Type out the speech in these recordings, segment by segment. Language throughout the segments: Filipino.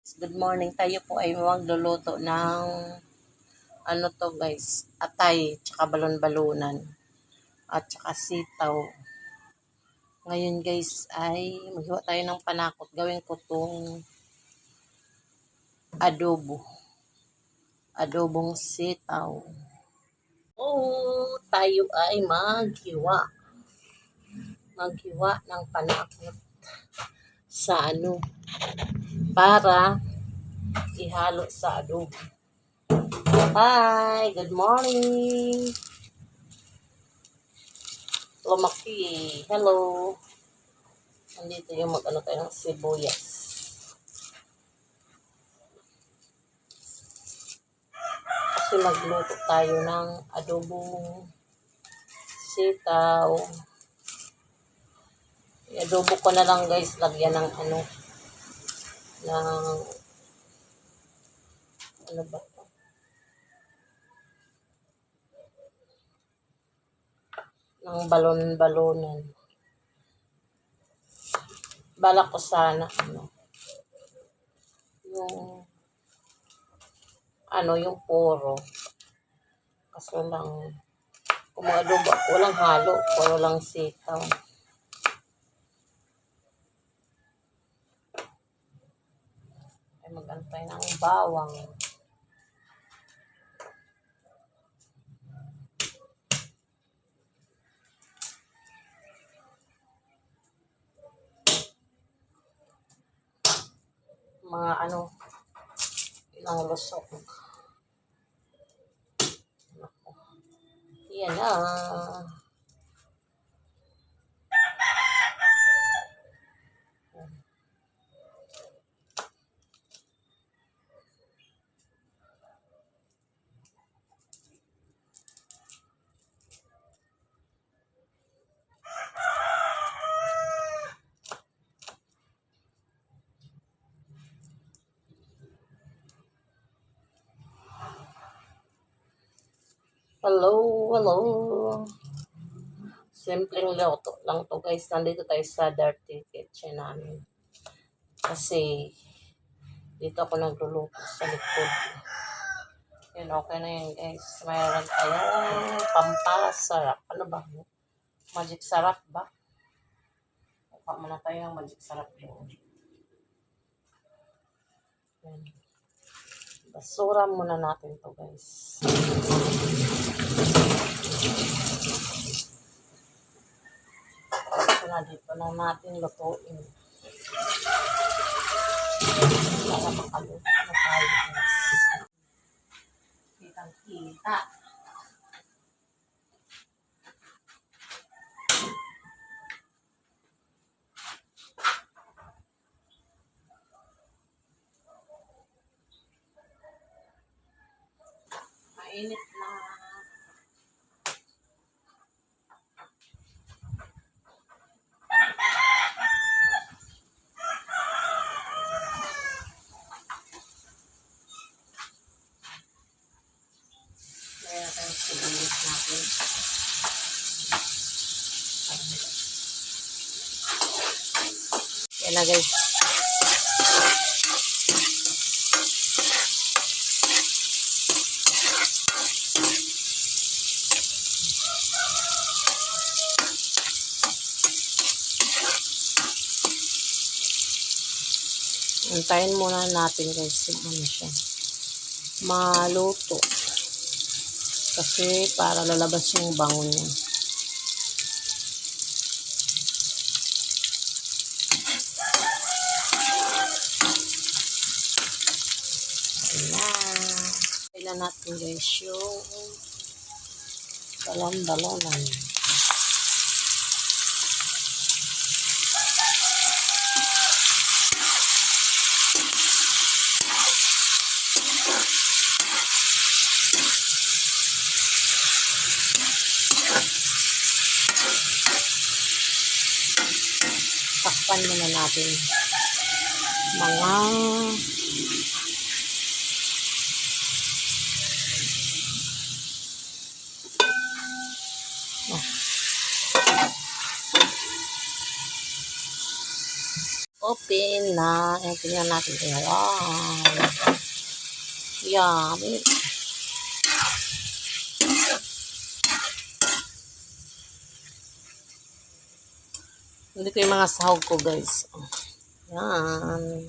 Good morning. Tayo po ay magluluto ng ano to guys, atay, tsaka balon-balunan, at tsaka sitaw. Ngayon guys ay maghiwa tayo ng panakot. Gawin ko tong adobo. Adobong sitaw. Oh, tayo ay maghiwa. Maghiwa ng panakot sa ano para ihalo sa adobo. Hi, good morning. Lumaki. Hello. Nandito yung mag-ano tayo ng sibuyas. Kasi magluto tayo ng adobong sitaw. I-adobo ko na lang guys, lagyan ng ano, ng, ano ba to? ng balon-balonan. Balak ko sana, ano, yung, ano, yung puro. Kaso lang, ako, walang halo, puro lang sitaw. Ay magantay ng bawang. Mga ano, ilang lusok. Yan na. Hello, hello. Simpleng luto lang to guys. Nandito tayo sa dirty kitchen namin. Kasi dito ako nagluluto sa likod. Yun, okay na yun guys. Mayroon tayong pampasarap. Ano ba? Magic sarap ba? Kuha muna tayo ng magic sarap yun. Yan. Basura muna natin to guys. Ito na natin lutuin. Para makaluto na tayo guys. Kitang kita. Mainit na. Sibuyas natin. Yan na guys. Antayin muna natin guys ano siya. Maluto. Kasi para lalabas yung bango niya. Kailan natin guys yung balon-balonan. Takpan muna natin mga natin na, ayan, tingnan natin. Wow. Yummy. Hindi ko yung mga sahog ko, guys. Yan.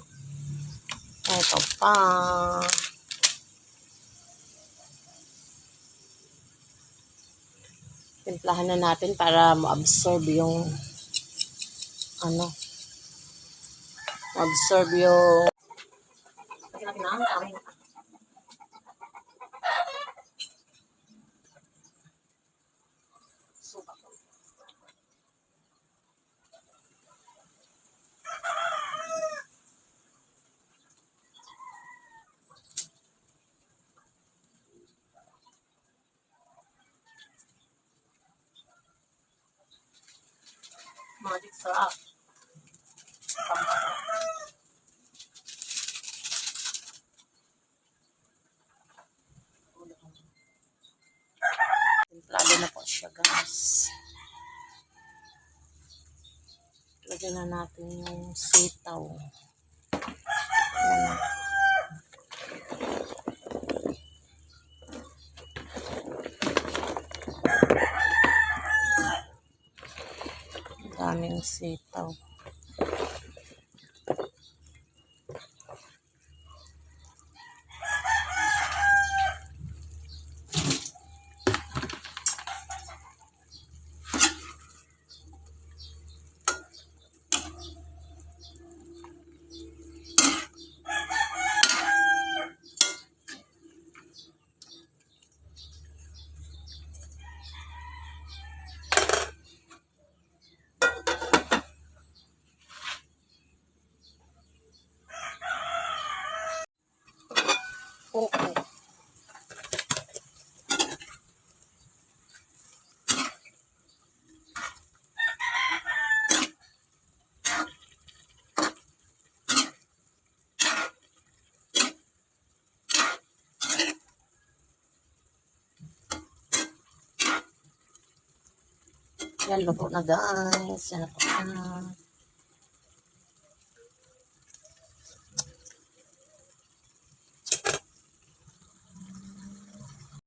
Ito pa. Timplahan na natin para ma-absorb yung ano ma-absorb yung Magic sarap. Templado na po siya, guys. Lagyan na natin yung sitaw. Ayan. Ang daming sitaw. Yan, luto na guys. Yan na po.